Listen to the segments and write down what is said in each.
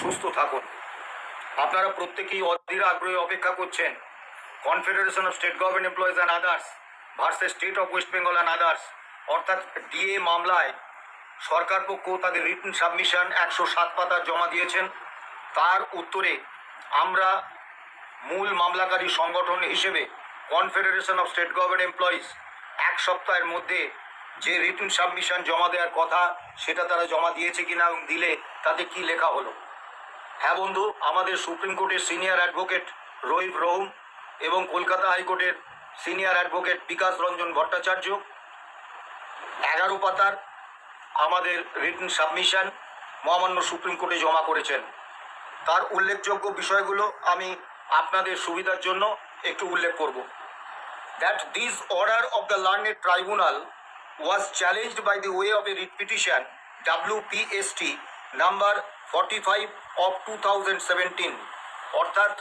সুস্থ থাকুন। আপনারা প্রত্যেকেই অধীর আগ্রহে অপেক্ষা করছেন। Confederation of state government employees and others versus state of West Bengal and others অর্থাৎ ডিএ মামলায় সরকার পক্ষ তাদের রিটার্ন সাবমিশন একশো সাত পাতা জমা দিয়েছেন। তার উত্তরে আমরা মূল মামলাকারী সংগঠন হিসেবে confederation of state government employees এক সপ্তাহের মধ্যে যে রিটার্ন সাবমিশন জমা দেওয়ার কথা, সেটা তারা জমা দিয়েছে কিনা এবং দিলে তাতে কি লেখা হলো? হ্যাঁ বন্ধু, আমাদের সুপ্রিম কোর্টের সিনিয়র অ্যাডভোকেট রহিব রহুম এবং কলকাতা হাইকোর্টের সিনিয়র অ্যাডভোকেট বিকাশ রঞ্জন ভট্টাচার্য, এগারো পাতার আমাদের রিটার্ন সাবমিশন মহামান্য সুপ্রিম কোর্টে জমা করেছেন। তার উল্লেখযোগ্য বিষয়গুলো আমি আপনাদের সুবিধার জন্য একটু উল্লেখ করব। That this order of the learned tribunal was challenged by the way of a writ petition WPST number forty five of two thousand seventeen অর্থাৎ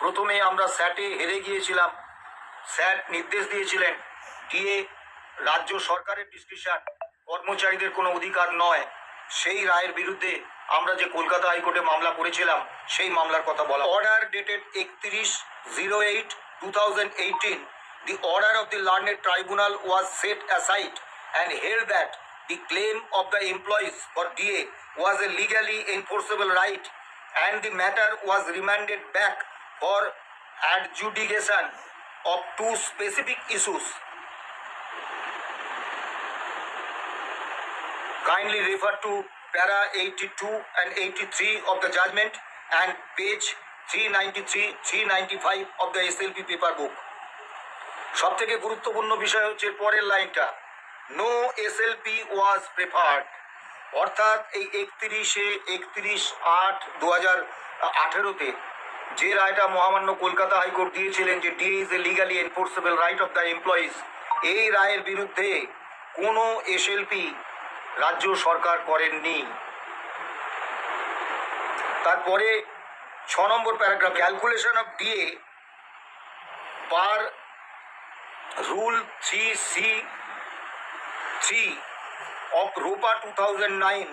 প্রথমে আমরা স্যাটে হেরে গিয়েছিলাম। স্যাট নির্দেশ দিয়েছিলেন ডিএ রাজ্য সরকারের ডিসিশন কর্মচারীদের কোনো অধিকার নয়। সেই রায়ের বিরুদ্ধে আমরা যে কলকাতা হাইকোর্টে মামলা করেছিলাম, সেই মামলার কথা বলা অর্ডার ডেটেড একত্রিশ zero eight two thousand eighteen the order of the learned tribunal was set aside and held that the claim of the employees for DA was a legally enforceable right and the matter was remanded back for adjudication of two specific issues. Kindly refer to para 82 and 83 of the judgment and page 393, 395 of the SLP paper book. সব থেকে গুরুত্বপূর্ণ বিষয় হচ্ছে পরের লাইনটা no SLP was preferred অর্থাৎ এই একত্রিশে একত্রিশ আট দু হাজার আঠেরোতে যে রায়টা মহামান্য কলকাতা হাইকোর্ট দিয়েছিলেন যে D is a legally enforceable right of the employees এই রায়ের বিরুদ্ধে কোনো এসএলপি রাজ্য সরকার করেননি। তারপরে ছ নম্বর paragraph calculation of DA per rule three 3c 3 of ROPA 2009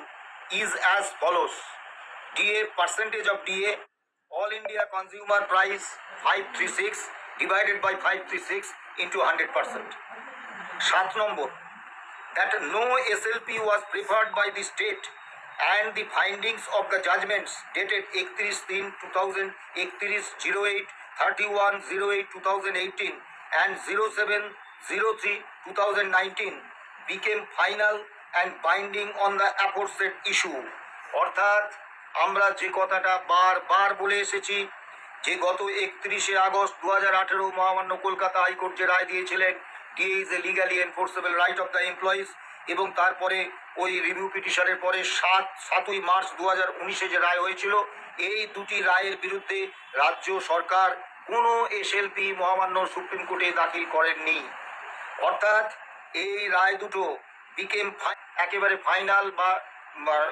is as follows DA percentage of DA all India consumer price 536 divided by 536 into 100 percent সাত নম্বর that no SLP was preferred by the state and the findings of the judgments dated 31 3 2000 31 08 31 08 2018 and 07 03 2019 became final and binding on the aforesaid issue. অর্থাৎ, আমরা যে কথাটা বারবার বলে এসেছি, যে গত একত্রিশে আগস্ট দু হাজার আঠেরো মহামান্য কলকাতা হাইকোর্ট যে রায় দিয়েছিলেন DA is a legally enforceable right of the employees এবং তারপরে ওই রিভিউ পিটিশনের পরে সাত, সাতই মার্চ দু হাজার উনিশে যে রায় হয়েছিল, এই দুটি রায়ের বিরুদ্ধে রাজ্য সরকার কোনো এসএলপি মহামান্য সুপ্রিম কোর্টে দাখিল করেননি। অর্থাৎ এই রায় দুটো বিকেম একেবারে ফাইনাল বা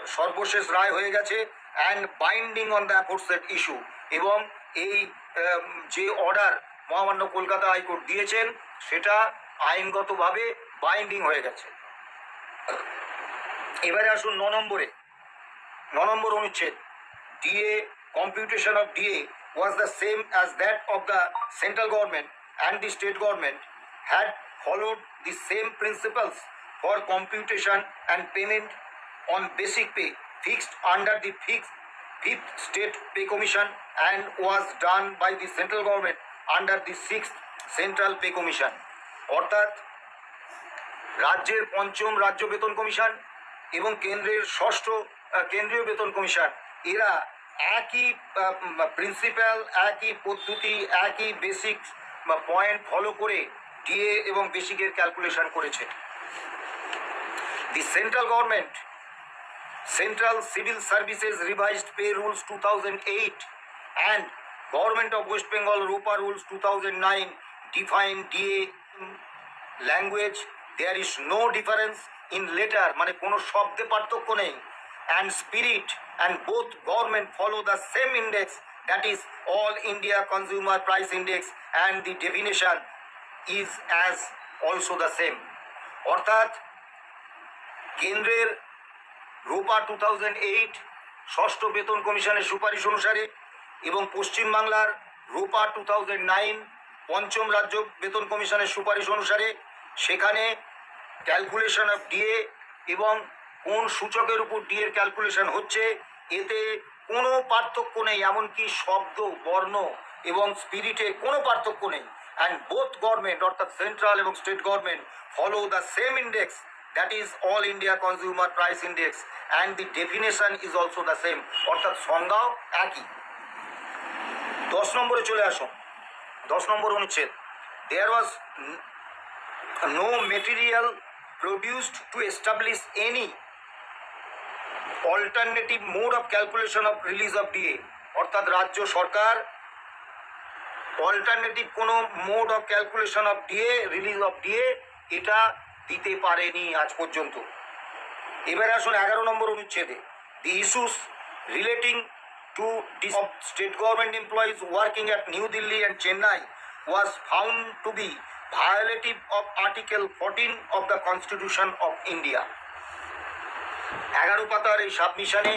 সর্বশেষ রায় হয়ে গেছে and binding on the aforesaid issue এবং এই যে অর্ডার মহামান্য কলকাতা হাইকোর্ট দিয়েছেন, সেটা আইনগতভাবে বাইন্ডিং হয়ে গেছে। এবারে আসুন ন নম্বরে। ন নম্বর অনুচ্ছেদ। DA computation of DA was the same as that of the central government and the state government had followed the same principles for computation and payment on basic pay fixed under the fixed fifth state pay commission and was done by the central government under the sixth central pay commission অর্থাৎ রাজ্যের পঞ্চম রাজ্য বেতন commission এবং কেন্দ্রের ষষ্ঠ কেন্দ্রীয় বেতন কমিশন এরা একই প্রিন্সিপাল একই পদ্ধতি একই বেসিক পয়েন্ট ফলো করে কে এবং বেশিকের ক্যালকুলেশন করেছে। The central government central civil services revised pay rules two thousand eight and government of West Bengal ROPA rules two thousand nine define DA language there is no difference in letter মানে কোনো শব্দে পার্থক্য নেই। And spirit and both government follow the same index that is all India consumer price index and the definition is as also the same অর্থাৎ কেন্দ্রের রূপা two eight ষষ্ঠ বেতন কমিশনের সুপারিশ অনুসারে এবং পশ্চিমবাংলার রূপা টু নাইন পঞ্চম রাজ্য বেতন কমিশনের সুপারিশ অনুসারে সেখানে ক্যালকুলেশন অফ ডিএ এবং কোন সূচকের উপর ডিএর ক্যালকুলেশন হচ্ছে, এতে কোনো পার্থক্য নেই, এমনকি শব্দ, বর্ণ এবং স্পিরিটে কোনো পার্থক্য নেই। অ্যান্ড বোথ গভর্নমেন্ট অর্থাৎ সেন্ট্রাল এবং state government follow the same index that is all India consumer price index and the definition is also the same অর্থাৎ সংজ্ঞাও একই। দশ নম্বরে চলে আসুন দশ নম্বর অনুচ্ছেদ। There was no material produced to establish any alternative mode of calculation of release of DA অর্থাৎ রাজ্য সরকার অল্টারনেটিভ কোনো mode of calculation of DA release of DA এটা দিতে পারেনি আজ পর্যন্ত। এবার আসুন এগারো নম্বর অনুচ্ছেদে। The issues relating to DAs of state government employees working at New Delhi and Chennai was found to be violative of article fourteen of the constitution of India এগারো পাতার এই সাবমিশনে